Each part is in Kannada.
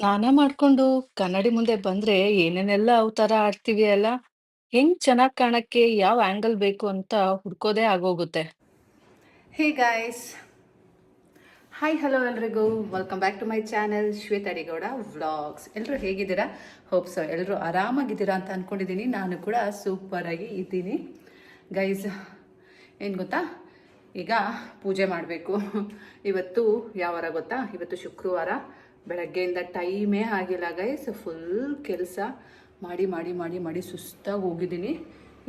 ಸ್ನಾನ ಮಾಡ್ಕೊಂಡು ಕನ್ನಡಿ ಮುಂದೆ ಬಂದ್ರೆ ಏನೇನೆಲ್ಲ ಅವತಾರ ಆಡ್ತೀವಿ ಅಲ್ಲ? ಹೆಂಗ್ ಚೆನ್ನಾಗ್ ಕಾಣಕ್ಕೆ ಯಾವ ಆಂಗಲ್ ಬೇಕು ಅಂತ ಹುಡ್ಕೋದೇ ಆಗೋಗುತ್ತೆ. Hey guys. ಹಾಯ್ ಹಲೋ ಎಲ್ರಿಗೂ. Welcome back to my channel Shweta Adigowda vlogs. ಎಲ್ಲರೂ ಹೇಗಿದ್ದೀರಾ? ಹೋಪ್ ಸೊ ಎಲ್ಲರೂ ಆರಾಮಾಗಿದ್ದೀರಾ ಅಂತ ಅಂದ್ಕೊಂಡಿದ್ದೀನಿ ನಾನು ಕೂಡ ಸೂಪರಾಗಿ ಇದ್ದೀನಿ. ಗೈಸ್ ಏನು ಗೊತ್ತಾ? ಈಗ ಪೂಜೆ ಮಾಡಬೇಕು. ಇವತ್ತು ಯಾವಾರ ಗೊತ್ತಾ? ಇವತ್ತು ಶುಕ್ರವಾರ. ಬೆಳಗ್ಗೆಯಿಂದ ಟೈಮೇ ಆಗಿಲ್ಲ ಗೈಸ್ ಫುಲ್ ಕೆಲಸ ಮಾಡಿ ಮಾಡಿ ಮಾಡಿ ಮಾಡಿ ಸುಸ್ತಾಗಿ ಹೋಗಿದ್ದೀನಿ.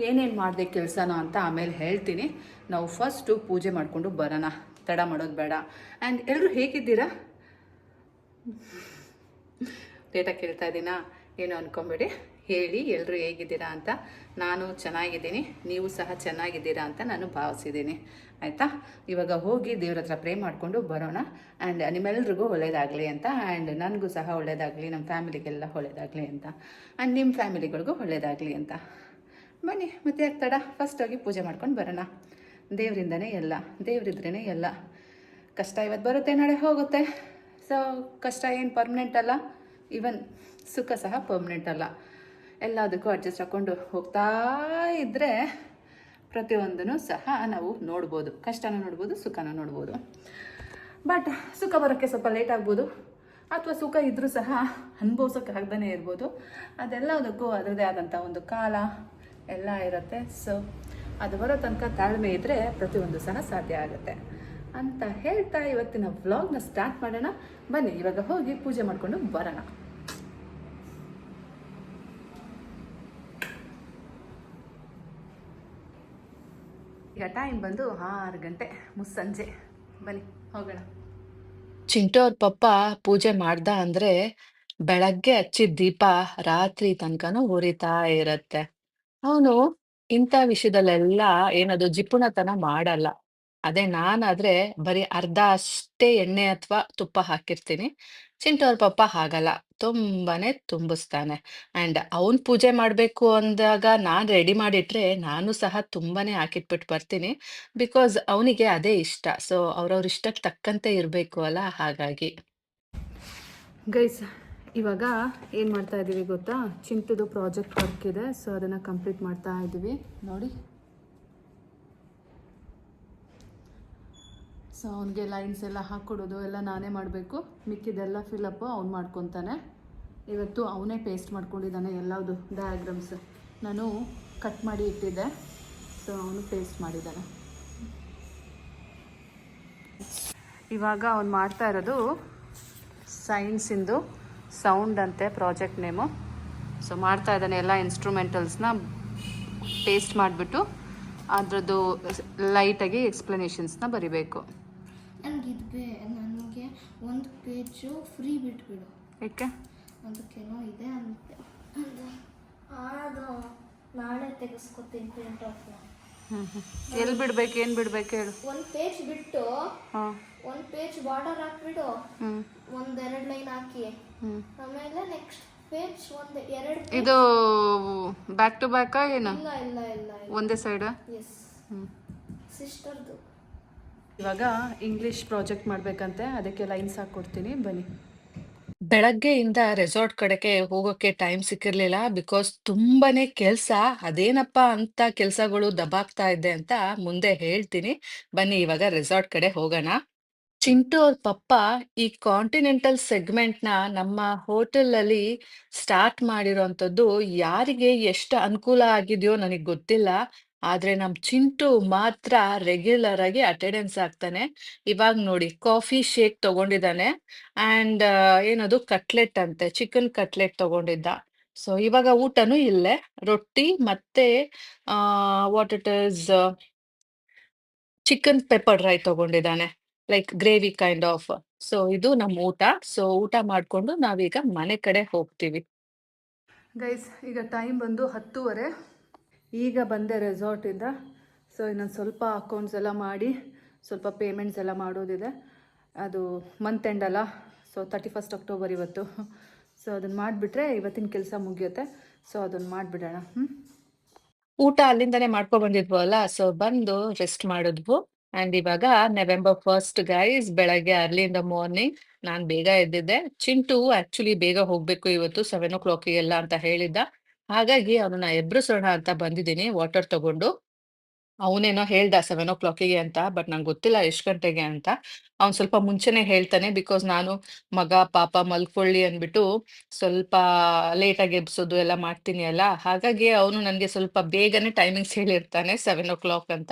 ಏನೇನು ಮಾಡಿದೆ ಕೆಲಸನ ಅಂತ ಆಮೇಲೆ ಹೇಳ್ತೀನಿ. ನಾವು ಫಸ್ಟು ಪೂಜೆ ಮಾಡಿಕೊಂಡು ಬರೋಣ. ತಡ ಮಾಡೋದು ಬೇಡ. ಆ್ಯಂಡ್ ಎಲ್ಲರೂ ಹೇಗಿದ್ದೀರಾ? ಡೇಟಾ ಕೇಳ್ತಾ ಇದ್ದೀನಾ? ಏನು ಅನ್ಕೊಂಬೇಡಿ. ಹೇಳಿ ಎಲ್ಲರೂ ಹೇಗಿದ್ದೀರಾ ಅಂತ. ನಾನು ಚೆನ್ನಾಗಿದ್ದೀನಿ. ನೀವು ಸಹ ಚೆನ್ನಾಗಿದ್ದೀರಾ ಅಂತ ನಾನು ಭಾವಿಸಿದ್ದೀನಿ. ಆಯಿತಾ? ಇವಾಗ ಹೋಗಿ ದೇವ್ರ ಹತ್ರ ಪ್ರೇ ಮಾಡಿಕೊಂಡು ಬರೋಣ. ಆ್ಯಂಡ್ ನಿಮ್ಮೆಲ್ರಿಗೂ ಒಳ್ಳೇದಾಗಲಿ ಅಂತ. ಆ್ಯಂಡ್ ನನಗೂ ಸಹ ಒಳ್ಳೇದಾಗಲಿ ನಮ್ಮ ಫ್ಯಾಮಿಲಿಗೆಲ್ಲ ಒಳ್ಳೇದಾಗಲಿ ಅಂತ. ಆ್ಯಂಡ್ ನಿಮ್ಮ ಫ್ಯಾಮಿಲಿಗಳಿಗೂ ಒಳ್ಳೇದಾಗಲಿ ಅಂತ. ಬನ್ನಿ, ಮತ್ತೆ ತಡ ಫಸ್ಟ್ ಹೋಗಿ ಪೂಜೆ ಮಾಡ್ಕೊಂಡು ಬರೋಣ. ದೇವರಿಂದನೇ ಎಲ್ಲ ದೇವರಿದ್ರೇ ಎಲ್ಲ. ಕಷ್ಟ ಇವತ್ತು ಬರುತ್ತೆ, ನಾಳೆ ಹೋಗುತ್ತೆ. ಸೊ ಕಷ್ಟ ಏನು ಪರ್ಮನೆಂಟ್ ಅಲ್ಲ. ಈವನ್ ಸುಖ ಸಹ ಪರ್ಮನೆಂಟ್ ಅಲ್ಲ. ಎಲ್ಲದಕ್ಕೂ ಅಡ್ಜಸ್ಟ್ ಹಾಕ್ಕೊಂಡು ಹೋಗ್ತಾ ಇದ್ದರೆ ಪ್ರತಿಯೊಂದನ್ನು ಸಹ ನಾವು ನೋಡ್ಬೋದು. ಕಷ್ಟನ ನೋಡ್ಬೋದು, ಸುಖನ ನೋಡ್ಬೋದು. ಬಟ್ ಸುಖ ಬರೋಕ್ಕೆ ಸ್ವಲ್ಪ ಲೇಟ್ ಆಗ್ಬೋದು. ಅಥವಾ ಸುಖ ಇದ್ದರೂ ಸಹ ಅನುಭವಿಸೋಕ್ಕಾಗ್ದೇ ಇರ್ಬೋದು. ಅದೆಲ್ಲದಕ್ಕೂ ಅದರದೇ ಆದಂಥ ಒಂದು ಕಾಲ ಎಲ್ಲ ಇರುತ್ತೆ. ಸೊ ಅದು ಬರೋ ತನಕ ತಾಳ್ಮೆ ಇದ್ದರೆ ಪ್ರತಿಯೊಂದು ಸಹ ಸಾಧ್ಯ ಆಗುತ್ತೆ. ಅಂತ ಹೇಳ್ತಾ ಇವತ್ತಿನ ವ್ಲಾಗ್ನ ಸ್ಟಾರ್ಟ್ ಮಾಡೋಣ. ಬನ್ನಿ, ಇವಾಗ ಹೋಗಿ ಪೂಜೆ ಮಾಡಿಕೊಂಡು ಬರೋಣ. ಟೈಮ್ ಬಂದು ಆರು ಗಂಟೆ, ಮುಸ್ಸಂಜೆ. ಬನ್ನಿ. ಹೋಗೋಣ. ಚಿಂಟು ಅವ್ರ ಪಪ್ಪ ಪೂಜೆ ಮಾಡ್ದ ಅಂದ್ರೆ ಬೆಳಗ್ಗೆ ಹಚ್ಚಿದ ದೀಪ ರಾತ್ರಿ ತನಕನೂ ಉರಿತಾ ಇರತ್ತೆ. ಅವನು ಇಂಥ ವಿಷಯದಲ್ಲೆಲ್ಲ ಏನದು ಜಿಪುಣತನ ಮಾಡಲ್ಲ. ಅದೇ ನಾನಾದ್ರೆ ಬರೀ ಅರ್ಧ ಅಷ್ಟೇ ಎಣ್ಣೆ ಅಥವಾ ತುಪ್ಪ ಹಾಕಿರ್ತೀನಿ. ಚಿಂಟು ಅವ್ರ ಪಪ್ಪ ಹಾಗಲ್ಲ. ತುಂಬಾನೇ ತುಂಬಿಸ್ತಾನೆ. ಅಂಡ್ ಅವನ್ ಪೂಜೆ ಮಾಡಬೇಕು ಅಂದಾಗ ನಾನ್ ರೆಡಿ ಮಾಡಿಟ್ರೆ ನಾನು ಸಹ ತುಂಬಾನೇ ಹಾಕಿಟ್ಬಿಟ್ಟು ಬರ್ತೀನಿ. ಬಿಕಾಸ್ ಅವನಿಗೆ ಅದೇ ಇಷ್ಟ. ಸೊ, ಅವ್ರವ್ರ ಇಷ್ಟಕ್ಕೆ ತಕ್ಕಂತೆ ಇರಬೇಕು ಅಲ್ಲ, ಹಾಗಾಗಿ. ಗೈಸ್, ಇವಾಗ ಏನು ಮಾಡ್ತಾ ಇದ್ದೀವಿ ಗೊತ್ತಾ? ಚಿಂಟುದು ಪ್ರಾಜೆಕ್ಟ್ ವರ್ಕ್ ಇದೆ. ಸೊ, ಅದನ್ನು ಕಂಪ್ಲೀಟ್ ಮಾಡ್ತಾ ಇದ್ದೀವಿ ನೋಡಿ. ಸೊ ಅವನಿಗೆ ಲೈನ್ಸ್ ಎಲ್ಲ ಹಾಕ್ಕೊಡೋದು ಎಲ್ಲ ನಾನೇ ಮಾಡಬೇಕು. ಮಿಕ್ಕಿದೆಲ್ಲ ಫಿಲಪ್ಪು ಅವ್ನು ಮಾಡ್ಕೊತಾನೆ. ಇವತ್ತು ಅವನೇ ಪೇಸ್ಟ್ ಮಾಡ್ಕೊಂಡಿದ್ದಾನೆ ಎಲ್ಲದು ಡಯಾಗ್ರಾಮ್ಸ್ ನಾನು ಕಟ್ ಮಾಡಿ ಇಟ್ಟಿದ್ದೆ. ಸೊ ಅವನು ಪೇಸ್ಟ್ ಮಾಡಿದ್ದಾನೆ. ಇವಾಗ ಅವ್ನು ಮಾಡ್ತಾ ಇರೋದು ಸೈನ್ಸಿಂದು ಸೌಂಡ್ ಅಂತೆ ಪ್ರಾಜೆಕ್ಟ್ ನೇಮು ಸೊ ಮಾಡ್ತಾ ಇದ್ದಾನೆ ಎಲ್ಲ ಇನ್ಸ್ಟ್ರೂಮೆಂಟಲ್ಸ್ನ ಪೇಸ್ಟ್ ಮಾಡಿಬಿಟ್ಟು ಅದರದ್ದು ಲೈಟಾಗಿ ಎಕ್ಸ್ಪ್ಲನೇಷನ್ಸ್ನ ಬರಿಬೇಕು. ನನಗಿದು ಬೇ ನನಗೆ ಒಂದು ಪೇಜು ಫ್ರೀ ಬಿಟ್ಬಿಡು. ಏಕೆ ಅದಕ್ಕೇನೋ ಇದೆ ಅಂತೆ. ಅದು ಅದು ನಾಳೆ ತೆಗೆಸ್ಕೊತೀನಿ ಪ್ರಿಂಟ್ ಆಫ್ ಎಲ್ಲಿ ಬಿಡ್ಬೇಕು ಏನು ಬಿಡ್ಬೇಕು ಹೇಳು. ಒಂದು ಪೇಜ್ ಬಿಟ್ಟು ಹಾಂ. ಒಂದು ಪೇಜ್ ಬಾರ್ಡರ್ ಹಾಕ್ಬಿಡು. ಒಂದೆರಡು ಲೈನ್ ಹಾಕಿ. ಆಮೇಲೆ ನೆಕ್ಸ್ಟ್ ಪೇಜ್ ಒಂದು ಎರಡು ಇದು ಬ್ಯಾಕ್ ಟು ಬ್ಯಾಕ್ ಏನು? ಇಲ್ಲ ಇಲ್ಲ ಇಲ್ಲ ಒಂದೇ ಸೈಡ್ ಎಸ್ ಹ್ಞೂ ಸಿಸ್ಟರ್ದು ಇವಾಗ ಇಂಗ್ಲಿಷ್ ಪ್ರಾಜೆಕ್ಟ್ ಮಾಡಬೇಕಂತೆ, ಅದಕ್ಕೆ ಲೈನ್ಸ್ ಹಾಕ್ಕೊಡ್ತೀನಿ ಬನ್ನಿ. ಬೆಳಗ್ಗೆಯಿಂದ ರೆಸಾರ್ಟ್ ಕಡೆಗೆ ಹೋಗೋಕೆ ಟೈಮ್ ಸಿಕ್ಕಿರ್ಲಿಲ್ಲ ಬಿಕಾಸ್ ತುಂಬಾನೇ ಕೆಲಸ, ಅದೇನಪ್ಪ ಅಂತ ಕೆಲಸಗಳು ದಬಾಗ್ತಾ ಇದೆ ಅಂತ ಮುಂದೆ ಹೇಳ್ತೀನಿ. ಬನ್ನಿ ಇವಾಗ ರೆಸಾರ್ಟ್ ಕಡೆ ಹೋಗೋಣ. ಚಿಂಟು ಅವ್ರ ಪಪ್ಪ ಈ ಕಾಂಟಿನೆಂಟಲ್ ಸೆಗ್ಮೆಂಟ್ನ ನಮ್ಮ ಹೋಟೆಲ್ ಅಲ್ಲಿ ಸ್ಟಾರ್ಟ್ ಮಾಡಿರೋಂಥದ್ದು ಯಾರಿಗೆ ಎಷ್ಟು ಅನುಕೂಲ ಆಗಿದೆಯೋ ನನಗೆ ಗೊತ್ತಿಲ್ಲ. ಆದ್ರೆ ನಮ್ ಚಿಂಟು ಮಾತ್ರ ರೆಗ್ಯುಲರ್ ಆಗಿ ಅಟೆಂಡೆನ್ಸ್ ಆಗ್ತಾನೆ. ಇವಾಗ ನೋಡಿ ಕಾಫಿ ಶೇಕ್ ತಗೊಂಡಿದ್ದಾನೆ ಅಂಡ್ ಏನದು ಕಟ್ಲೆಟ್ ಅಂತೆ ಚಿಕನ್ ಕಟ್ಲೆಟ್ ತಗೊಂಡಿದ್ದ. ಸೊ ಇವಾಗ ಊಟನೂ ಇಲ್ಲೇ. ರೊಟ್ಟಿ ಮತ್ತೆ what it is chicken pepper dry ತಗೊಂಡಿದ್ದಾನೆ. Like gravy kind of so ಇದು ನಮ್ಮ ಊಟ. ಸೊ ಊಟ ಮಾಡ್ಕೊಂಡು ನಾವೀಗ ಮನೆ ಕಡೆ ಹೋಗ್ತೀವಿ. ಗೈಸ್ ಈಗ ಟೈಮ್ ಬಂದು ಹತ್ತುವರೆ. ಈಗ ಬಂದೆ ರೆಸಾರ್ಟಿಂದ ಸೊ ಇನ್ನೊಂದು ಸ್ವಲ್ಪ ಅಕೌಂಟ್ಸ್ ಎಲ್ಲ ಮಾಡಿ, ಸ್ವಲ್ಪ ಪೇಮೆಂಟ್ಸ್ ಎಲ್ಲ ಮಾಡೋದಿದೆ. ಅದು ಮಂತ್ ಎಂಡ್ ಅಲ್ಲ ಸೊ ತರ್ಟಿ ಫಸ್ಟ್ ಅಕ್ಟೋಬರ್ ಇವತ್ತು. ಸೊ ಅದನ್ನು ಮಾಡಿಬಿಟ್ರೆ ಇವತ್ತಿನ ಕೆಲಸ ಮುಗಿಯುತ್ತೆ. ಸೊ ಅದನ್ನು ಮಾಡಿಬಿಡೋಣ. ಹ್ಞೂ ಊಟ ಅಲ್ಲಿಂದಲೇ ಮಾಡ್ಕೊ ಬಂದಿದ್ವು ಅಲ್ಲ? ಸೊ ಬಂದು ರೆಸ್ಟ್ ಮಾಡಿದ್ವು. ಆ್ಯಂಡ್ ಇವಾಗ ನವೆಂಬರ್ ಫಸ್ಟ್ ಗೈಸ್ ಬೆಳಗ್ಗೆ ಅರ್ಲಿ ಇನ್ ದ ಮಾರ್ನಿಂಗ್ ನಾನು ಬೇಗ ಎದ್ದಿದ್ದೆ. ಚಿಂಟು ಆ್ಯಕ್ಚುಲಿ ಬೇಗ ಹೋಗಬೇಕು ಇವತ್ತು ಸೆವೆನ್ ಓ ಕ್ಲಾಕಿಗೆಲ್ಲ ಅಂತ ಹೇಳಿದ್ದ. ಹಾಗಾಗಿ ಅವನನ್ನ ಎಬ್ಬರಿಸೋಣ ಅಂತ ಬಂದಿದ್ದೀನಿ, ವಾಟರ್ ತಗೊಂಡು. ಅವನೇನೋ ಹೇಳ್ದ ಸೆವೆನ್ ಓ ಕ್ಲಾಕಿಗೆ ಅಂತ, ಬಟ್ ನಂಗೆ ಗೊತ್ತಿಲ್ಲ ಎಷ್ಟು ಗಂಟೆಗೆ ಅಂತ. ಅವ್ನು ಸ್ವಲ್ಪ ಮುಂಚೆನೆ ಹೇಳ್ತಾನೆ ಬಿಕಾಸ್ ನಾನು ಮಗ, ಪಾಪ ಮಲ್ಕೊಳ್ಳಿ ಅಂದ್ಬಿಟ್ಟು ಸ್ವಲ್ಪ ಲೇಟಾಗಿ ಎಬ್ಸೋದು ಎಲ್ಲ ಮಾಡ್ತೀನಿ ಅಲ್ಲ? ಹಾಗಾಗಿ ಅವನು ನನಗೆ ಸ್ವಲ್ಪ ಬೇಗನೆ ಟೈಮಿಂಗ್ಸ್ ಹೇಳಿರ್ತಾನೆ ಸೆವೆನ್ ಓ ಕ್ಲಾಕ್ ಅಂತ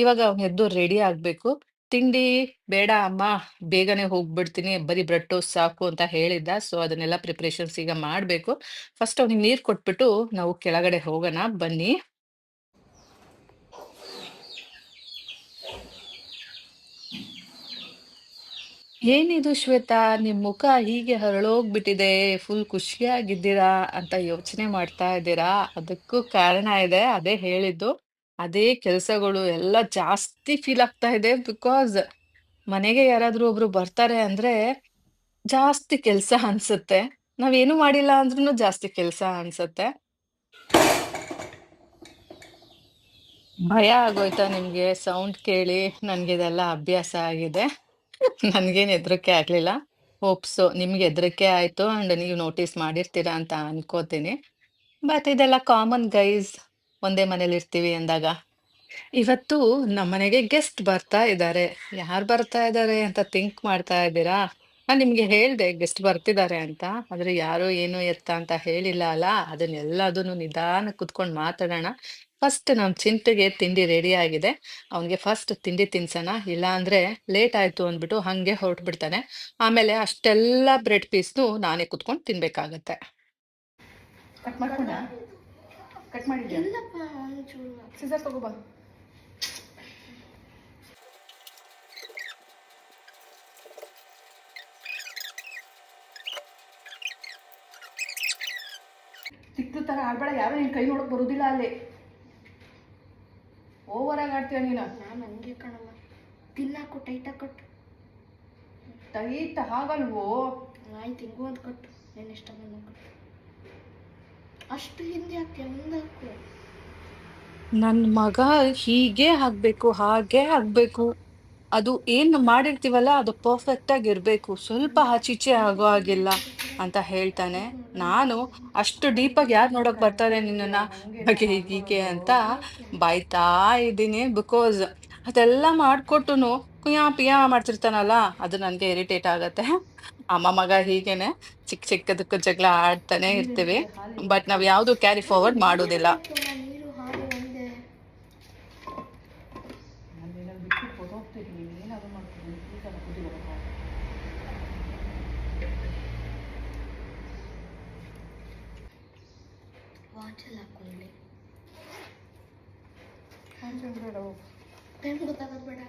ಇವಾಗ ಅವ್ನು ಎದ್ದು ರೆಡಿ ಆಗ್ಬೇಕು. ತಿಂಡಿ? ಬೇಡ ಅಮ್ಮ. ಬೇಗನೆ ಹೋಗ್ಬಿಡ್ತೀನಿ. ಬರೀ ಬ್ರೆಡ್ ಟೋಸ್ಟ್ ಸಾಕು ಅಂತ ಹೇಳಿದ್ದ. ಸೊ ಅದನ್ನೆಲ್ಲ ಪ್ರಿಪ್ರೇಷನ್ಸ್ ಈಗ ಮಾಡಬೇಕು. ಫಸ್ಟ್ ಅವ್ನಿಗೆ ನೀರು ಕೊಟ್ಬಿಟ್ಟು ನಾವು ಕೆಳಗಡೆ ಹೋಗೋಣ. ಬನ್ನಿ. ಏನಿದು ಶ್ವೇತಾ? ನಿಮ್ಮ ಮುಖ ಹೀಗೆ ಹರಳೋಗ್ಬಿಟ್ಟಿದೆ. ಫುಲ್ ಖುಷಿಯಾಗಿದ್ದೀರಾ ಅಂತ ಯೋಚನೆ ಮಾಡ್ತಾ ಇದ್ದೀರಾ. ಅದಕ್ಕೂ ಕಾರಣ ಇದೆ. ಅದೇ ಹೇಳಿದ್ದು. ಅದೇ ಕೆಲಸಗಳು ಎಲ್ಲ ಜಾಸ್ತಿ ಫೀಲ್ ಆಗ್ತಾ ಇದೆ ಬಿಕಾಸ್ ಮನೆಗೆ ಯಾರಾದ್ರೂ ಒಬ್ರು ಬರ್ತಾರೆ ಅಂದ್ರೆ ಜಾಸ್ತಿ ಕೆಲಸ ಅನ್ಸುತ್ತೆ. ನಾವೇನು ಮಾಡಿಲ್ಲ ಅಂದ್ರೂ ಜಾಸ್ತಿ ಕೆಲಸ ಅನ್ಸುತ್ತೆ. ಭಯ ಆಗೋಯ್ತಾ ನಿಮ್ಗೆ? ಸೌಂಡ್ ಕೇಳಿ ನನ್ಗೆ ಇದೆಲ್ಲ ಅಭ್ಯಾಸ ಆಗಿದೆ. ನನ್ಗೇನ್ ಹೆದರಿಕೆ ಆಗ್ಲಿಲ್ಲ. ಹೋಪ್ಸು ನಿಮ್ಗೆ ಹೆದರಿಕೆ ಆಯ್ತು ಅಂಡ್ ನೀವು ನೋಟಿಸ್ ಮಾಡಿರ್ತೀರಾ ಅಂತ ಅನ್ಕೋತೀನಿ. ಬಟ್ ಇದೆಲ್ಲ ಕಾಮನ್ ಗೈಸ್ ಒಂದೇ ಮನೇಲಿ ಇರ್ತೀವಿ ಅಂದಾಗ? ಇವತ್ತು ನಮ್ಮನೆಗೆ ಗೆಸ್ಟ್ ಬರ್ತಾ ಇದ್ದಾರೆ. ಯಾರು ಬರ್ತಾ ಇದ್ದಾರೆ ಅಂತ ಥಿಂಕ್ ಮಾಡ್ತಾ ಇದ್ದೀರಾ? ನಾನು ನಿಮ್ಗೆ ಹೇಳ್ದೆ ಗೆಸ್ಟ್ ಬರ್ತಿದ್ದಾರೆ ಅಂತ. ಆದ್ರೆ ಯಾರು ಏನು ಎತ್ತ ಅಂತ ಹೇಳಿಲ್ಲ ಅಲ್ಲ? ಅದನ್ನೆಲ್ಲದನ್ನು ನಿಧಾನ ಕುತ್ಕೊಂಡು ಮಾತಾಡೋಣ. ಫಸ್ಟ್ ನಮ್ಮ ಚಿಂತೆಗೆ ತಿಂಡಿ ರೆಡಿ ಆಗಿದೆ. ಅವನಿಗೆ ಫಸ್ಟ್ ತಿಂಡಿ ತಿನ್ಸೋಣ. ಇಲ್ಲ ಅಂದ್ರೆ ಲೇಟ್ ಆಯ್ತು ಅಂದ್ಬಿಟ್ಟು ಹಂಗೆ ಹೊರಟು ಬಿಡ್ತಾನೆ ಆಮೇಲೆ ಅಷ್ಟೆಲ್ಲ ಬ್ರೆಡ್ ಪೀಸ್ನು ನಾನೇ ಕುತ್ಕೊಂಡು ತಿನ್ಬೇಕಾಗತ್ತೆ. ಕಟ್ ಮಾಡ್ಕೊಂಡ ಕಟ್ ಮಾಡಿದ್ಯಾ? ಇಲ್ಲಪ್ಪ ಒಂಚೂರು ಸಿಸರ್ ತಗೋಬಾ ಚಿಕ್ಕ ತರ ಆಡ್ಬೇಡ ಯಾರು ನಿನ್ ಕೈ ನೋಡಕ್ ಬರುದಿಲ್ಲ ಅಲ್ಲಿ. ಓವರ್ ಆಗಿ ಆಡ್ತೀಯ ನೀನು. ನಾನು ಹಂಗೆ ಕಣಮ್ಮ ತಿನ್ನಾಕು ಟೈಟಾಗಿ ಕಟ್ಟು. ಟೈಟ್ ಹಾಗಲ್ವೋ? ಆಯ್ತು ಹಿಂಗೂ ಅಂತ ಕಟ್ಟು ನೀನು ಇಷ್ಟ ಬಂದ ಕಟ್ಟು. ಅಷ್ಟು ಹಿಂದೆ ಯಾಕೆ ಮುಂದೆ ಹಾಕು. ನನ್ ಮಗ ಹೀಗೆ ಆಗ್ಬೇಕು ಹಾಗೆ ಆಗ್ಬೇಕು ಅದು ಏನು ಮಾಡಿರ್ತೀವಲ್ಲ, ಅದು ಪರ್ಫೆಕ್ಟ್ ಆಗಿ ಇರ್ಬೇಕು. ಸ್ವಲ್ಪ ಆಚೀಚೆ ಆಗೋ ಹಾಗಿಲ್ಲ ಅಂತ ಹೇಳ್ತಾನೆ. ನಾನು ಅಷ್ಟು ಡೀಪ್ ಆಗಿ ಯಾರು ನೋಡಕ್ ಬರ್ತಾರೆ ನಿನ್ನನ್ನ? ಹಾಗೆ ಹೀಗೆ ಅಂತ ಬಾಯ್ತಾ ಇದ್ದೀನಿ ಬಿಕಾಸ್ ಅದೆಲ್ಲ ಮಾಡ್ಕೊಟ್ಟು ಕುಯಾ ಪಿಯಾ ಮಾಡ್ತಿರ್ತಾನಲ್ಲ, ಅದು ನನಗೆ ಇರಿಟೇಟ್ ಆಗತ್ತೆ. ಅಮ್ಮ ಮಗ ಹೀಗೇನೆ ಚಿಕ್ಕ ಚಿಕ್ಕದಕ್ಕೂ ಜಗಳ ಆಡ್ತಾನೆ ಇರ್ತೀವಿ. ಬಟ್ ನಾವ್ ಯಾವ್ದು ಕ್ಯಾರಿ ಫಾರ್ವರ್ಡ್ ಮಾಡೋದಿಲ್ಲ. ನೀರು ಹಾಲು ಒಂದೇ ನಾನು ಬಿಟ್ಟು ಹೋಗ್ತಿದ್ದೀನಿ ಏನಾದ್ರು ಮಾಡ್ತೀನಿ ಪ್ಲೀಸ್ ಅಲ್ಲ ಕುದಿ ಬರಪ್ಪ ವಾಚಲ್ಲಿ ಹಾಕೊಳ್ಳಿ ಬೇಡ ಟೈಮ್ ಗೊತ್ತಾಗೋದು ಬೇಡ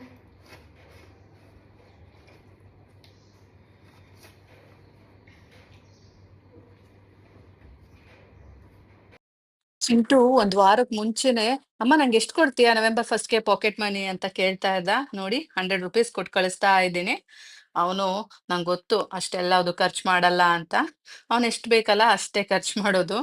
ಚಿಂಟು ಒಂದ್ ವಾರಕ್ ಮುಂಚೆನೆ, ಅಮ್ಮ, ನಂಗೆ ಎಷ್ಟು ಕೊಡ್ತೀಯಾ? ನವೆಂಬರ್ ಫಸ್ಟ್ಗೆ ಪಾಕೆಟ್ ಮನಿ ಅಂತ ಕೇಳ್ತಾ ಇದ್ದ. ನೋಡಿ ಹಂಡ್ರೆಡ್ ರುಪೀಸ್ ಕೊಟ್ಟು ಕಳಿಸ್ತಾ ಇದ್ದೀನಿ. ಅವನು, ನಂಗೆ ಗೊತ್ತು, ಅಷ್ಟೆಲ್ಲ ಅದು ಖರ್ಚು ಮಾಡಲ್ಲ ಅಂತ. ಅವನ್, ಎಷ್ಟು ಬೇಕಲ್ಲ ಅಷ್ಟೇ ಖರ್ಚು ಮಾಡೋದು.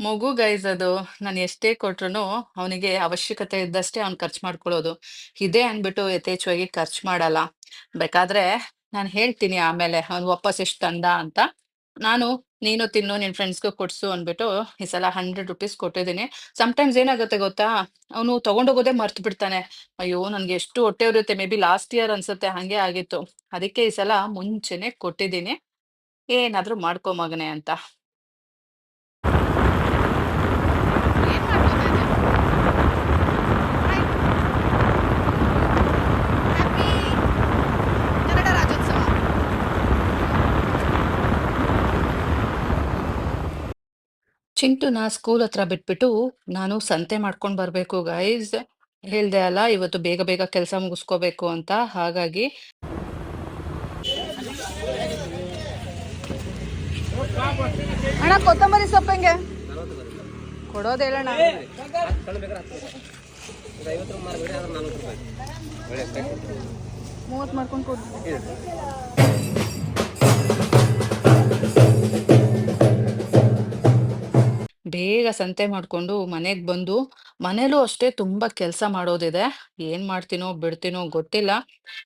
ಮಗು ಗೈಸ್ ಅದು, ನಾನು ಎಷ್ಟೇ ಕೊಟ್ರು ಅವನಿಗೆ ಅವಶ್ಯಕತೆ ಇದ್ದಷ್ಟೇ ಅವ್ನು ಖರ್ಚು ಮಾಡ್ಕೊಳ್ಳೋದು. ಇದೆ ಅಂದ್ಬಿಟ್ಟು ಯಥೇಚ್ಛವಾಗಿ ಖರ್ಚು ಮಾಡಲ್ಲ. ಬೇಕಾದ್ರೆ ನಾನು ಹೇಳ್ತೀನಿ ಆಮೇಲೆ, ಅವ್ನು ವಾಪಸ್ ಎಷ್ಟು ತಂದ ಅಂತ. ನಾನು ನೀನು ತಿನ್ನು, ನಿನ್ ಫ್ರೆಂಡ್ಸ್ಗೂ ಕೊಡ್ಸು ಅಂದ್ಬಿಟ್ಟು ಈ ಸಲ ಹಂಡ್ರೆಡ್ ರುಪೀಸ್ ಕೊಟ್ಟಿದ್ದೀನಿ. ಟೈಮ್ಸ್ ಏನಾಗುತ್ತೆ ಗೊತ್ತಾ? ಅವನು ತಗೊಂಡೋಗೋದೇ ಮರ್ತು ಬಿಡ್ತಾನೆ. ಅಯ್ಯೋ, ನನ್ಗೆ ಎಷ್ಟು ಹೊಟ್ಟೆ ಉರಿಯುತ್ತೆ. ಮೇ ಬಿ ಲಾಸ್ಟ್ ಇಯರ್ ಅನ್ಸುತ್ತೆ, ಹಂಗೆ ಆಗಿತ್ತು. ಅದಕ್ಕೆ ಈ ಸಲ ಮುಂಚೆನೆ ಕೊಟ್ಟಿದ್ದೀನಿ. ಏನಾದ್ರೂ ಮಾಡ್ಕೊ ಮಗನೆ ಅಂತ ಏನ್ ಮಾಡ್ಬೋದಾ ಇದು? Happy ಕನ್ನಡ ರಾಜ್ಯೋತ್ಸವ ಚಿಂಟುನ ಸ್ಕೂಲ್ ಹತ್ರ ಬಿಟ್ಬಿಟ್ಟು ನಾನು ಸಂತೆ ಮಾಡ್ಕೊಂಡು ಬರಬೇಕು ಗೈಸ್ ಹೇಳ್ದೆ ಅಲ್ಲ, ಇವತ್ತು ಬೇಗ ಬೇಗ ಕೆಲಸ ಮುಗಿಸ್ಕೋಬೇಕು ಅಂತ. ಹಾಗಾಗಿ ಅಣ್ಣ, ಕೊತ್ತಂಬರಿ ಸೊಪ್ಪು ಹೆಂಗೆ? ಕೊಡೋದು ಹೇಳೋಣ ಮೂವತ್ತು ಮಾಡ್ಕೊಂಡು ಕೊಡು. ಬೇಗ ಸಂತೆ ಮಾಡ್ಕೊಂಡು ಮನೆಗೆ ಬಂದು ಮನೇಲೂ ಅಷ್ಟೇ ತುಂಬಾ ಕೆಲಸ ಮಾಡೋದಿದೆ. ಏನ್ ಮಾಡ್ತೀನೋ ಬಿಡ್ತೀನೋ ಗೊತ್ತಿಲ್ಲ.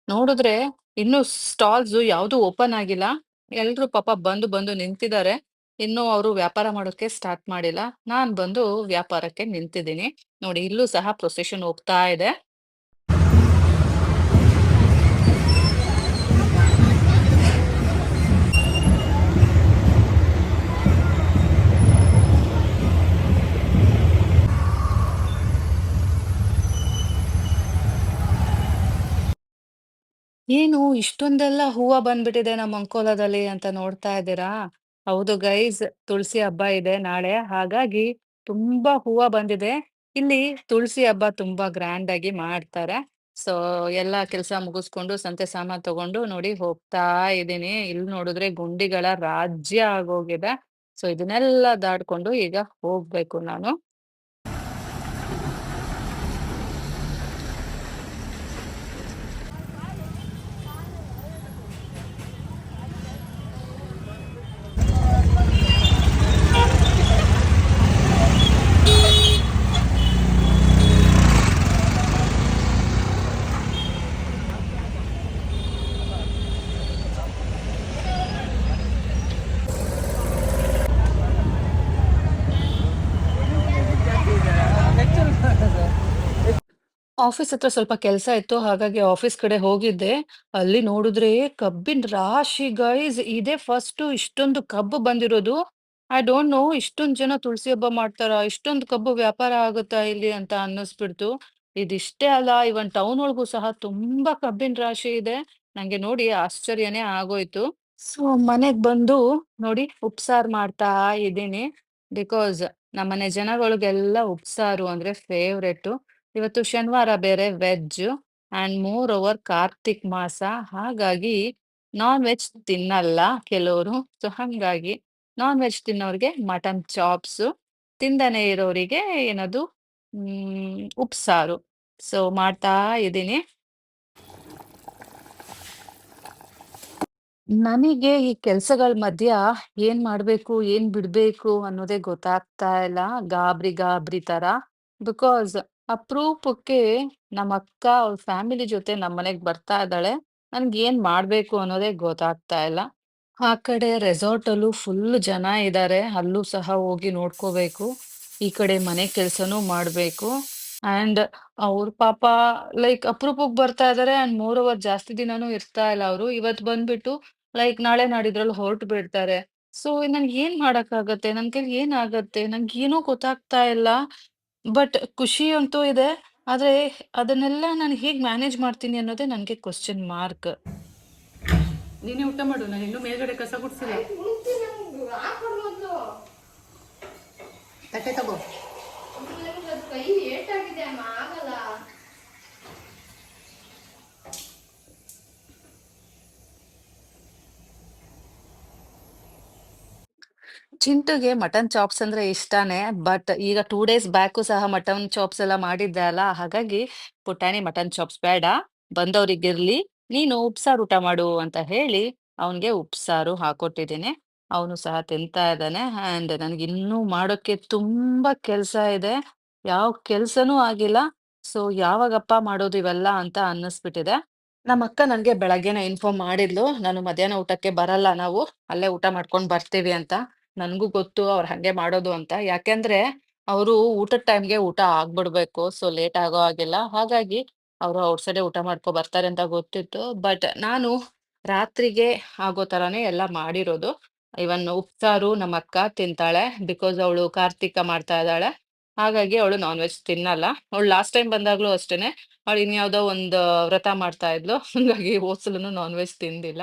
ನೋಡಿದ್ರೆ ಇನ್ನು ಸ್ಟಾಲ್ಸ್ ಯಾವುದು ಓಪನ್ ಆಗಿಲ್ಲ. ಎಲ್ಲರೂ ಪಾಪ ಬಂದು ಬಂದು ನಿಂತಿದ್ದಾರೆ. ಇನ್ನು ಅವರು ವ್ಯಾಪಾರ ಮಾಡೋಕೆ ಸ್ಟಾರ್ಟ್ ಮಾಡಿಲ್ಲ. ನಾನು ಬಂದು ವ್ಯಾಪಾರಕ್ಕೆ ನಿಂತಿದ್ದೀನಿ. ನೋಡಿ ಇಲ್ಲೂ ಸಹ ಪ್ರೊಸೆಷನ್ ಹೋಗ್ತಾ ಇದೆ. ಏನು ಇಷ್ಟೊಂದೆಲ್ಲ ಹೂವ ಬಂದ್ಬಿಟ್ಟಿದೆ ನಮ್ಮ ಅಂಕೋಲದಲ್ಲಿ ಅಂತ ನೋಡ್ತಾ ಇದ್ದೀರಾ? ಹೌದು ಗೈಸ್, ತುಳಸಿ ಹಬ್ಬ ಇದೆ ನಾಳೆ. ಹಾಗಾಗಿ ತುಂಬಾ ಹೂವ ಬಂದಿದೆ. ಇಲ್ಲಿ ತುಳಸಿ ಹಬ್ಬ ತುಂಬಾ ಗ್ರ್ಯಾಂಡ್ ಆಗಿ ಮಾಡ್ತಾರೆ. ಸೊ ಎಲ್ಲ ಕೆಲಸ ಮುಗಿಸ್ಕೊಂಡು, ಸಂತೆ ಸಾಮಾನ್ ತಗೊಂಡು ನೋಡಿ ಹೋಗ್ತಾ ಇದ್ದೀನಿ. ಇಲ್ಲಿ ನೋಡಿದ್ರೆ ಗುಂಡಿಗಳ ರಾಜ್ಯ ಆಗೋಗಿದೆ. ಸೊ ಇದನ್ನೆಲ್ಲ ದಾಟ್ಕೊಂಡು ಈಗ ಹೋಗ್ಬೇಕು ನಾನು. ಆಫೀಸ್ ಹತ್ರ ಸ್ವಲ್ಪ ಕೆಲಸ ಇತ್ತು. ಹಾಗಾಗಿ ಆಫೀಸ್ ಕಡೆ ಹೋಗಿದ್ದೆ. ಅಲ್ಲಿ ನೋಡಿದ್ರೆ ಕಬ್ಬಿನ ರಾಶಿ ಗೈಸ್ ಇದೇ ಫಸ್ಟು ಇಷ್ಟೊಂದು ಕಬ್ಬು ಬಂದಿರೋದು. ಐ ಡೋಂಟ್ ನೋ ಇಷ್ಟೊಂದ್ ಜನ ತುಳಸಿ ಹಬ್ಬ ಮಾಡ್ತಾರಾ? ಇಷ್ಟೊಂದು ಕಬ್ಬು ವ್ಯಾಪಾರ ಆಗುತ್ತಾ ಇಲ್ಲಿ ಅಂತ ಅನ್ನಿಸ್ಬಿಡ್ತು. ಇದಿಷ್ಟೇ ಅಲ್ಲ ಇವನ್ ಟೌನ್ ಒಳಗೂ ಸಹ ತುಂಬಾ ಕಬ್ಬಿನ ರಾಶಿ ಇದೆ. ನಂಗೆ ನೋಡಿ ಆಶ್ಚರ್ಯನೇ ಆಗೋಯ್ತು. ಸೊ ಮನೆಗ್ ಬಂದು ನೋಡಿ ಉಪ್ಸಾರು ಮಾಡ್ತಾ ಇದ್ದೀನಿ. ಬಿಕಾಸ್ ನಮ್ಮನೆ ಜನಗಳಿಗೆಲ್ಲ ಉಪ್ಸಾರು ಅಂದ್ರೆ ಫೇವ್ರೇಟು. ಇವತ್ತು ಶನಿವಾರ ಬೇರೆ veg and moreover Karthik ಮಾಸ. ಹಾಗಾಗಿ ನಾನ್ ವೆಜ್ ತಿನ್ನಲ್ಲ ಕೆಲವರು ಸೊ ಹಂಗಾಗಿ ನಾನ್ ವೆಜ್ ತಿನ್ನೋರಿಗೆ ಮಟನ್ ಚಾಪ್ಸ್ ತಿಂದನೆ ಇರೋರಿಗೆ ಏನದು ಉಪ್ಸಾರು. ಸೊ ಮಾಡ್ತಾ ಇದ್ದೀನಿ. ನನಗೆ ಈ ಕೆಲಸಗಳ ಮಧ್ಯ ಏನ್ ಮಾಡ್ಬೇಕು, ಏನ್ ಬಿಡ್ಬೇಕು ಅನ್ನೋದೇ ಗೊತ್ತಾಗ್ತಾ ಇಲ್ಲ. ಗಾಬ್ರಿ ಗಾಬ್ರಿ ತರ. ಬಿಕಾಸ್ ಅಪ್ರೂಪಕ್ಕೆ ನಮ್ಮಕ್ಕ ಅವ್ರ ಫ್ಯಾಮಿಲಿ ಜೊತೆ ನಮ್ಮನೆಗ್ ಬರ್ತಾ ಇದ್ದಾಳೆ. ಏನ್ ಮಾಡ್ಬೇಕು ಅನ್ನೋದೇ ಗೊತ್ತಾಗ್ತಾ ಇಲ್ಲ. ಆ ಕಡೆ ರೆಸಾರ್ಟ್ ಅಲ್ಲೂ ಫುಲ್ ಜನ ಇದ್ದಾರೆ. ಅಲ್ಲೂ ಸಹ ಹೋಗಿ ನೋಡ್ಕೋಬೇಕು. ಈ ಕಡೆ ಮನೆ ಕೆಲ್ಸನೂ ಮಾಡ್ಬೇಕು. ಅಂಡ್ ಅವ್ರ್ ಪಾಪ ಲೈಕ್ ಅಪರೂಪಕ್ಕೆ ಬರ್ತಾ ಇದ್ದಾರೆ ಅಂಡ್ ಮೋರ್ ಓವರ್ ಜಾಸ್ತಿ ದಿನಾನೂ ಇರ್ತಾ ಇಲ್ಲ ಅವ್ರು. ಇವತ್ ಬಂದ್ಬಿಟ್ಟು ಲೈಕ್ ನಾಳೆ ನಾಡಿದ್ರಲ್ಲಿ ಹೊರಟು ಬಿಡ್ತಾರೆ. ಸೊ ನನ್ಗೆ ಏನ್ ಮಾಡಕ್ಕಾಗತ್ತೆ? ನನ್ ಕೈಲಿ ಏನಾಗತ್ತೆ? ನಂಗೇನೂ ಗೊತ್ತಾಗ್ತಾ ಇಲ್ಲ. ಬಟ್ ಖುಷಿ ಅಂತೂ ಇದೆ. ಆದ್ರೆ ಅದನ್ನೆಲ್ಲ ನಾನು ಹೇಗೆ ಮ್ಯಾನೇಜ್ ಮಾಡ್ತೀನಿ ಅನ್ನೋದೇ ನನಗೆ ಕ್ವೆಶ್ಚನ್ ಮಾರ್ಕ್. ನೀನೇ ಊಟ ಮಾಡು ನಾನು ಇನ್ನೂ ಮೇಲ್ಗಡೆ ಕಸ ಗುಡಿಸಿಲ್ಲ. ತಟ್ಟೆ ತಗೋ ಕೈ ಏಟಾಗಿದೆ ಅಮ್ಮ ಆಗಲ್ಲ ಚಿಂಟುಗೆ ಮಟನ್ ಚಾಪ್ಸ್ ಅಂದ್ರೆ ಇಷ್ಟಾನೇ. ಬಟ್ ಈಗ ಟೂ ಡೇಸ್ ಬ್ಯಾಕು ಸಹ ಮಟನ್ ಚಾಪ್ಸ್ ಎಲ್ಲ ಮಾಡಿದ್ದೆ ಅಲ್ಲ. ಹಾಗಾಗಿ ಪುಟಾಣಿ ಮಟನ್ ಚಾಪ್ಸ್ ಬೇಡ, ಬಂದವ್ರಿಗಿರ್ಲಿ, ನೀನು ಉಪ್ಸಾರು ಊಟ ಮಾಡು ಅಂತ ಹೇಳಿ ಅವನ್ಗೆ ಉಪ್ಸಾರು ಹಾಕೊಟ್ಟಿದ್ದೀನಿ. ಅವನು ಸಹ ತಿಂತಾ ಇದ್ದಾನೆ. ಆಂಡ್ ಇನ್ನೂ ಮಾಡೋಕೆ ತುಂಬಾ ಕೆಲ್ಸ ಇದೆ. ಯಾವ ಕೆಲ್ಸನೂ ಆಗಿಲ್ಲ. ಸೊ ಯಾವಾಗಪ್ಪ ಮಾಡೋದು ಇವೆಲ್ಲ ಅಂತ ಅನ್ನಿಸ್ಬಿಟ್ಟಿದೆ. ನಮ್ಮಕ್ಕ ನನ್ಗೆ ಬೆಳಗ್ಗೆನ ಇನ್ಫಾರ್ಮ್ ಮಾಡಿದ್ಲು. ನಾನು ಮಧ್ಯಾಹ್ನ ಊಟಕ್ಕೆ ಬರಲ್ಲ ನಾವು, ಅಲ್ಲೇ ಊಟ ಮಾಡ್ಕೊಂಡ್ ಬರ್ತೀವಿ ಅಂತ. ನನ್ಗೂ ಗೊತ್ತು ಅವ್ರು ಹಂಗೆ ಮಾಡೋದು ಅಂತ. ಯಾಕೆಂದ್ರೆ ಅವರು ಊಟದ ಟೈಮ್‌ಗೆ ಊಟ ಆಗ್ಬಿಡ್ಬೇಕು. ಸೊ ಲೇಟ್ ಆಗೋ ಹಾಗಿಲ್ಲ. ಹಾಗಾಗಿ ಅವರು ಔಟ್ಸೈಡೇ ಊಟ ಮಾಡ್ಕೊ ಬರ್ತಾರೆ ಅಂತ ಗೊತ್ತಿತ್ತು. ಬಟ್ ನಾನು ರಾತ್ರಿಗೆ ಆಗೋ ತರಾನೇ ಎಲ್ಲ ಮಾಡಿರೋದು. ಇವನ್ ಉಪ್ಸಾರು ನಮ್ಮಕ್ಕ ತಿಂತಾಳೆ. ಬಿಕಾಸ್ ಅವಳು ಕಾರ್ತಿಕ ಮಾಡ್ತಾ ಇದ್ದಾಳೆ. ಹಾಗಾಗಿ ಅವಳು ನಾನ್ ವೆಜ್ ತಿನ್ನಲ್ಲ. ಅವಳು ಲಾಸ್ಟ್ ಟೈಮ್ ಬಂದಾಗ್ಲೂ ಅಷ್ಟೇನೆ. ಅವಳು ಇನ್ಯಾವುದೋ ಒಂದು ವ್ರತ ಮಾಡ್ತಾ ಇದ್ಲು. ಹಂಗಾಗಿ ಹೋದ್ ಸಲನು ನಾನ್ ವೆಜ್ ತಿಂದಿಲ್ಲ.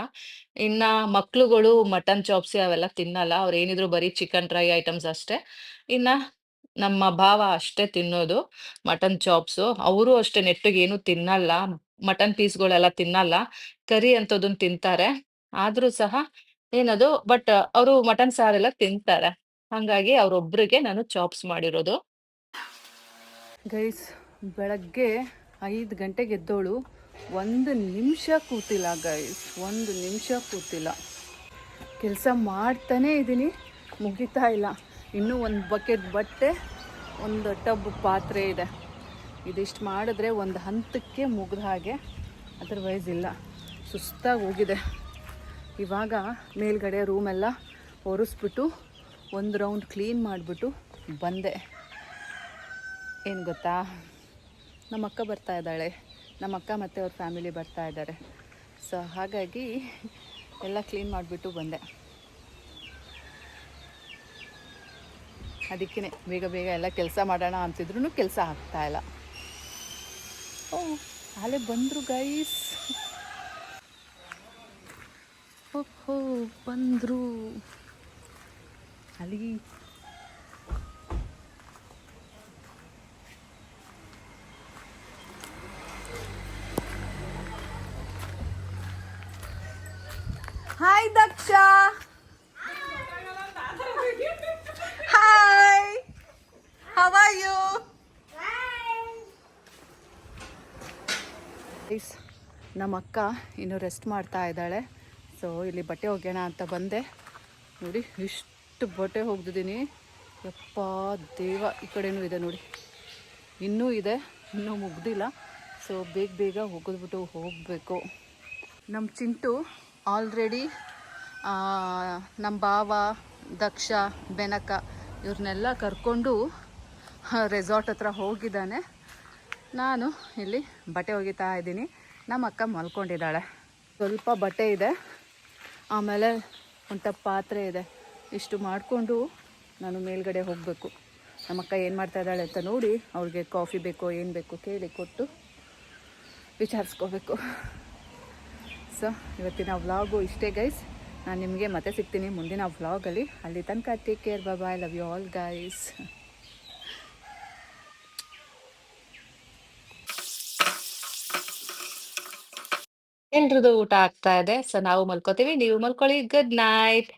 ಇನ್ನ ಮಕ್ಳುಗಳು ಮಟನ್ ಚಾಪ್ಸ್ ಅವೆಲ್ಲ ತಿನ್ನಲ್ಲ. ಅವ್ರೇನಿದ್ರು ಬರೀ ಚಿಕನ್ ಡ್ರೈ ಐಟಮ್ಸ್ ಅಷ್ಟೇ. ಇನ್ನ ನಮ್ಮ ಭಾವ ಅಷ್ಟೇ ತಿನ್ನೋದು ಮಟನ್ ಚಾಪ್ಸು. ಅವರು ಅಷ್ಟೇ ನೆಟ್ಟಗೇನು ತಿನ್ನಲ್ಲ. ಮಟನ್ ಪೀಸ್‌ಗಳೆಲ್ಲ ತಿನ್ನಲ್ಲ. ಕರಿ ಅಂತದನ್ನ ತಿಂತಾರೆ. ಆದ್ರೂ ಸಹ ಏನದು ಬಟ್ ಅವರು ಮಟನ್ ಸಾರೆಲ್ಲ ತಿಂತಾರೆ. ಹಂಗಾಗಿ ಅವ್ರೊಬ್ರಿಗೆ ನಾನು ಚಾಪ್ಸ್ ಮಾಡಿರೋದು. ಗೈಸ್, ಬೆಳಗ್ಗೆ ಐದು ಗಂಟೆಗೆ ಎದ್ದೋಳು ಒಂದು ನಿಮಿಷ ಕೂತಿಲ್ಲ ಗೈಸ್, ಒಂದು ನಿಮಿಷ ಕೂತಿಲ್ಲ. ಕೆಲಸ ಮಾಡ್ತಾನೇ ಇದ್ದೀನಿ, ಮುಗಿತಾ ಇಲ್ಲ. ಇನ್ನೂ ಒಂದು ಬಕೆಟ್ ಬಟ್ಟೆ, ಒಂದು ಟಬ್ ಪಾತ್ರೆ ಇದೆ. ಇದಿಷ್ಟು ಮಾಡಿದ್ರೆ ಒಂದು ಹಂತಕ್ಕೆ ಮುಗಿದ ಹಾಗೆ. ಅದರ್ವೈಸ್ ಇಲ್ಲ, ಸುಸ್ತಾಗಿ ಹೋಗಿದೆ. ಇವಾಗ ಮೇಲ್ಗಡೆ ರೂಮೆಲ್ಲ ಒರೆಸ್ಬಿಟ್ಟು, ಒಂದು ರೌಂಡ್ ಕ್ಲೀನ್ ಮಾಡಿಬಿಟ್ಟು ಬಂದೆ. ಏನು ಗೊತ್ತಾ? ನಮ್ಮ ಅಕ್ಕ ಬರ್ತಾ ಇದ್ದಾಳೆ. ನಮ್ಮ ಅಕ್ಕ ಮತ್ತು ಅವ್ರ ಫ್ಯಾಮಿಲಿ ಬರ್ತಾ ಇದ್ದಾರೆ. ಸೊ ಹಾಗಾಗಿ ಎಲ್ಲ ಕ್ಲೀನ್ ಮಾಡಿಬಿಟ್ಟು ಬಂದೆ. ಅದಕ್ಕೇ ಬೇಗ ಬೇಗ ಎಲ್ಲ ಕೆಲಸ ಮಾಡೋಣ ಅಂತಿದ್ರು ಕೆಲಸ ಆಗ್ತಾಯಿಲ್ಲ ಓ ಅಲ್ಲೇ ಬಂದರು ಗೈಸ್ ಓಹೋ, ಬಂದರು. ಅಲ್ಲಿ Daksha hi how are you please ನಮ್ಮ ಅಕ್ಕ ಇನ್ನು ರೆಸ್ಟ್ ಮಾಡ್ತಾ ಇದ್ದಾಳೆ. ಸೊ ಇಲ್ಲಿ ಬಟ್ಟೆ ಒಗೆಯೋಣ ಅಂತ ಬಂದೆ. ನೋಡಿ, ಇಷ್ಟು ಬಟ್ಟೆ ಹೋಗ್ದಿದ್ದೀನಿ ಯಪ್ಪ, ದೇವ, ಈ ಕಡೆನೂ ಇದೆ ನೋಡಿ. ಇನ್ನೂ ಇದೆ, ಇನ್ನೂ ಮುಗ್ದಿಲ್ಲ. ಸೊ ಬೇಗ ಬೇಗ ಒಗೆದ್ಬಿಟ್ಟು ಹೋಗಬೇಕು. ನಮ್ಮ ಚಿಂಟು ಆಲ್ರೆಡಿ ನಮ್ಮ ಭಾವ, ದಕ್ಷ, ಬೆನಕ ಇವ್ರನ್ನೆಲ್ಲ ಕರ್ಕೊಂಡು ರೆಸಾರ್ಟ್ ಹತ್ರ ಹೋಗಿದ್ದಾನೆ. ನಾನು ಇಲ್ಲಿ ಬಟ್ಟೆ ಒಗಿತಾ ಇದ್ದೀನಿ. ನಮ್ಮ ಅಕ್ಕ ಮಲ್ಕೊಂಡಿದ್ದಾಳೆ. ಸ್ವಲ್ಪ ಬಟ್ಟೆ ಇದೆ. ಆಮೇಲೆ ಒಂದು ಪಾತ್ರೆ ಇದೆ. ಇಷ್ಟು ಮಾಡಿಕೊಂಡು ನಾನು ಮೇಲ್ಗಡೆ ಹೋಗಬೇಕು. ನಮ್ಮ ಅಕ್ಕ ಏನು ಮಾಡ್ತಾ ಇದ್ದಾಳೆ ಅಂತ ನೋಡಿ ಅವ್ರಿಗೆ ಕಾಫಿ ಬೇಕೋ, ಏನು ಬೇಕೋ ಕೇಳಿ ಕೊಟ್ಟು ವಿಚಾರಿಸ್ಕೋಬೇಕು. ಸೊ ಇವತ್ತಿನ ವ್ಲಾಗು ಇಷ್ಟೇ ಗೈಸ್ ನಾನು ನಿಮಗೆ ಮತ್ತೆ ಸಿಗ್ತೀನಿ ಮುಂದಿನ ವ್ಲಾಗಲ್ಲಿ ಅಲ್ಲಿ. ತನಕ take care bye love you all guys ಎಲ್ರದ್ದು ಊಟ ಆಗ್ತಾ ಇದೆ ಸೊ ನಾವು ಮಲ್ಕೋತೀವಿ. ನೀವು ಮಲ್ಕೊಳ್ಳಿ ಗುಡ್ ನೈಟ್